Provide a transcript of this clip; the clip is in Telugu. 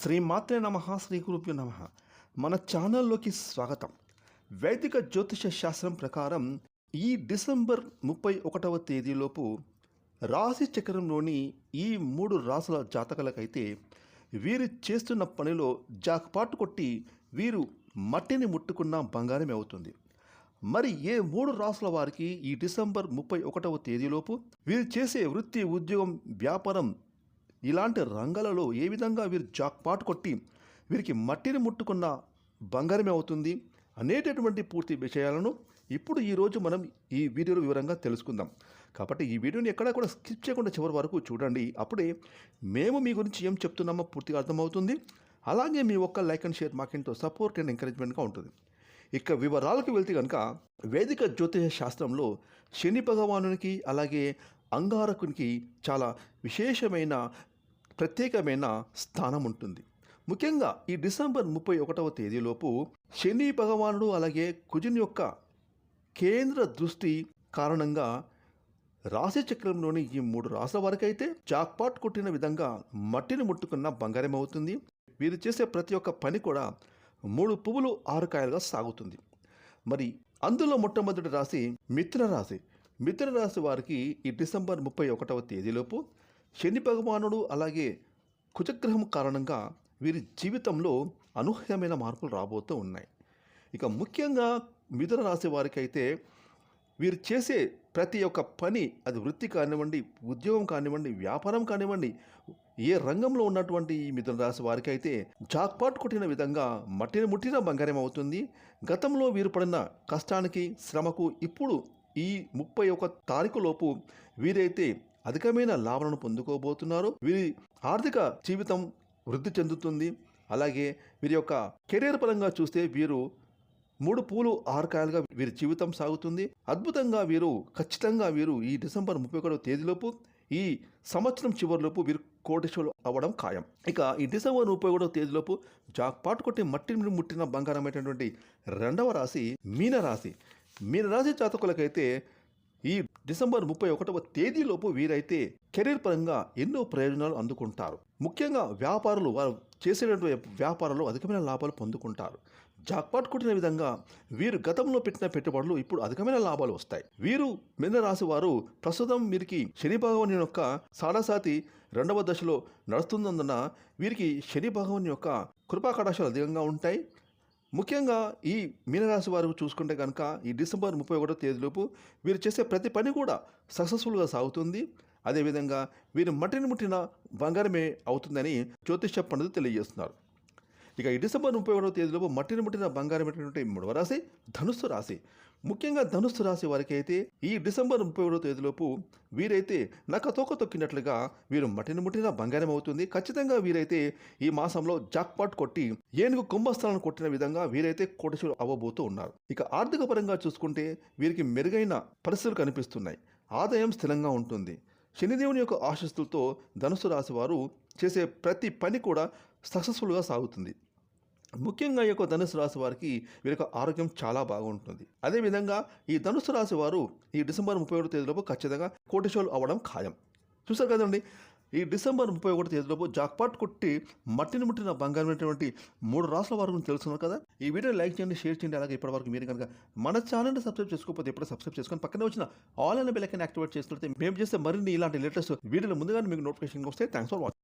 శ్రీమాత్రే నమ శ్రీ గురుభ్యో నమ. మన ఛానల్లోకి స్వాగతం. వైదిక జ్యోతిష శాస్త్రం ప్రకారం ఈ డిసెంబర్ ముప్పై ఒకటవ తేదీలోపు రాశి చక్రంలోని ఈ మూడు రాసుల జాతకాలకైతే వీరు చేస్తున్న పనిలో జాక్పాటు కొట్టి వీరు మట్టిని ముట్టుకున్న బంగారమే అవుతుంది. మరి ఏ మూడు రాసుల వారికి ఈ డిసెంబర్ ముప్పై ఒకటవ తేదీలోపు వీరు చేసే వృత్తి ఉద్యోగం వ్యాపారం ఇలాంటి రంగాలలో ఏ విధంగా వీరు జాక్పాట్ కొట్టి వీరికి మట్టిని ముట్టుకున్న బంగారమే అవుతుంది అనేటటువంటి పూర్తి విషయాలను ఇప్పుడు ఈరోజు మనం ఈ వీడియోలో వివరంగా తెలుసుకుందాం. కాబట్టి ఈ వీడియోని ఎక్కడా కూడా స్కిప్ చేయకుండా చివరి వరకు చూడండి. అప్పుడే మేము మీ గురించి ఏం చెప్తున్నామో పూర్తిగా అర్థమవుతుంది. అలాగే మీ ఒక్క లైక్ అండ్ షేర్ మాకెంతో సపోర్ట్ అండ్ ఎంకరేజ్మెంట్గా ఉంటుంది. ఇక వివరాలకు వెళ్తే కనుక వేదిక జ్యోతిష శాస్త్రంలో శని భగవానునికి అలాగే అంగారకునికి చాలా విశేషమైన ప్రత్యేకమైన స్థానం ఉంటుంది. ముఖ్యంగా ఈ డిసెంబర్ ముప్పై ఒకటవ తేదీలోపు శని భగవానుడు అలాగే కుజుని యొక్క కేంద్ర దృష్టి కారణంగా రాశి చక్రంలోని ఈ మూడు రాసుల వరకైతే జాక్పాట్ కొట్టిన విధంగా మట్టిని ముట్టుకున్న బంగారం అవుతుంది. వీరు చేసే ప్రతి ఒక్క పని కూడా మూడు పువ్వులు ఆరు కాయలుగా సాగుతుంది. మరి అందులో మొట్టమొదటి రాశి మిథున రాశి. మిథున రాశి వారికి ఈ డిసెంబర్ ముప్పై ఒకటవ తేదీలోపు శని భగవానుడు అలాగే కుజగ్రహం కారణంగా వీరి జీవితంలో అనూహ్యమైన మార్పులు రాబోతూ ఉన్నాయి. ఇక ముఖ్యంగా మిథున రాశి వారికి అయితే వీరు చేసే ప్రతి ఒక్క పని అది వృత్తి కానివ్వండి ఉద్యోగం కానివ్వండి వ్యాపారం కానివ్వండి ఏ రంగంలో ఉన్నటువంటి ఈ మిథున రాశి వారికి అయితే జాక్పాట్ కొట్టిన విధంగా మట్టిని ముట్టిన బంగారం అవుతుంది. గతంలో వీరు పడిన కష్టానికి శ్రమకు ఇప్పుడు ఈ ముప్పై ఒక తారీఖు లోపు వీరైతే అధికమైన లాభాలను పొందుకోబోతున్నారు. వీరి ఆర్థిక జీవితం వృద్ధి చెందుతుంది. అలాగే వీరి యొక్క కెరీర్ పరంగా చూస్తే వీరు మూడు పూలు ఆరకాయలుగా వీరి జీవితం సాగుతుంది. అద్భుతంగా వీరు ఖచ్చితంగా వీరు ఈ డిసెంబర్ ముప్పై ఒకటో తేదీలోపు ఈ సంవత్సరం చివరిలోపు వీరు కోటేశ్వరులు అవ్వడం ఖాయం. ఇక ఈ డిసెంబర్ ముప్పై ఒకటో తేదీలోపు జాక్పాటు కొట్టి మట్టిని ముట్టిన బంగారమైనటువంటి రెండవ రాశి మీన రాశి జాతకులకైతే ఈ డిసెంబర్ ముప్పై ఒకటవ తేదీలోపు వీరైతే కెరీర్ పరంగా ఎన్నో ప్రయోజనాలు అందుకుంటారు. ముఖ్యంగా వ్యాపారులు వారు చేసేటటువంటి వ్యాపారంలో అధికమైన లాభాలు పొందుకుంటారు. జాక్పాట్ కొట్టిన విధంగా వీరు గతంలో పెట్టిన పెట్టుబడులు ఇప్పుడు అధికమైన లాభాలు వస్తాయి. వీరు మిన్న వారు ప్రస్తుతం వీరికి శని భగవాన్ యొక్క సాడాసాతి రెండవ దశలో నడుస్తున్నందున వీరికి శని భగవాన్ యొక్క కృపా కటాక్షాలు అధికంగా ఉంటాయి. ముఖ్యంగా ఈ మీనరాశి వారు చూసుకుంటే కనుక ఈ డిసెంబర్ ముప్పై ఒకటో తేదీలోపు వీరు చేసే ప్రతి పని కూడా సక్సెస్ఫుల్గా సాగుతుంది. అదేవిధంగా వీరు మట్టిని ముట్టిన బంగారమే అవుతుందని జ్యోతిష పండితులు తెలియజేస్తున్నారు. ఇక ఈ డిసెంబర్ ముప్పై ఒకటో తేదీలోపు మట్టిని ముట్టిన బంగారమైనటువంటి మూడవ రాశి? ధనుస్సు రాశి. ముఖ్యంగా ధనుస్సు రాశి వారికి అయితే ఈ డిసెంబర్ ముప్పై ఒకటో తేదీలోపు వీరైతే నక్క తోక తొక్కినట్లుగా వీరు మట్టిని ముట్టిన బంగారం అవుతుంది. ఖచ్చితంగా వీరైతే ఈ మాసంలో జాక్పాట్ కొట్టి ఏనుగు కుంభస్థలాన్ని కొట్టిన విధంగా వీరైతే కోటేశ్వరు అవ్వబోతూ ఉన్నారు. ఇక ఆర్థిక పరంగా చూసుకుంటే వీరికి మెరుగైన పరిస్థితులు కనిపిస్తున్నాయి. ఆదాయం స్థిరంగా ఉంటుంది. శనిదేవుని యొక్క ఆశస్సులతో ధనుసు రాశి వారు చేసే ప్రతి పని కూడా సక్సెస్ఫుల్గా సాగుతుంది. ముఖ్యంగా ఈ యొక్క ధనుసు రాశి వారికి వీరి యొక్క ఆరోగ్యం చాలా బాగుంటుంది. అదేవిధంగా ఈ ధనుసు రాశి వారు ఈ డిసెంబర్ ముప్పై ఒకటి తేదీలోపు ఖచ్చితంగా కోటిశోలు అవ్వడం ఖాయం. చూసారు కదండి? ఈ డిసెంబర్ ముప్పై ఒకటి తేదీలోపు జాక్పాట్ కొట్టి మట్టిని ముట్టిన బంగారమైనటువంటి మూడు రాష్ట్రాల వారు గురించి కదా? ఈ వీడియో లైక్ చేయండి షేర్ చేయండి అలాగే ఇప్పటివరకు మీరు కనుక మన ఛానల్ని సబ్స్క్రైబ్ చేసుకోకపోతే ఇప్పుడు సబ్స్క్రైబ్ చేసుకొని పక్కనే వచ్చిన ఆల్ అనే బెల్లకైనా యాక్టివేట్ చేస్తుంటే మేము చేస్తే మరిన్ని ఇలాంటి లేటెస్ట్ వీడియోలు ముందుగానే మీకు నోటిఫికేషన్ వస్తే థ్యాంక్స్ ఫర్ వాచింగ్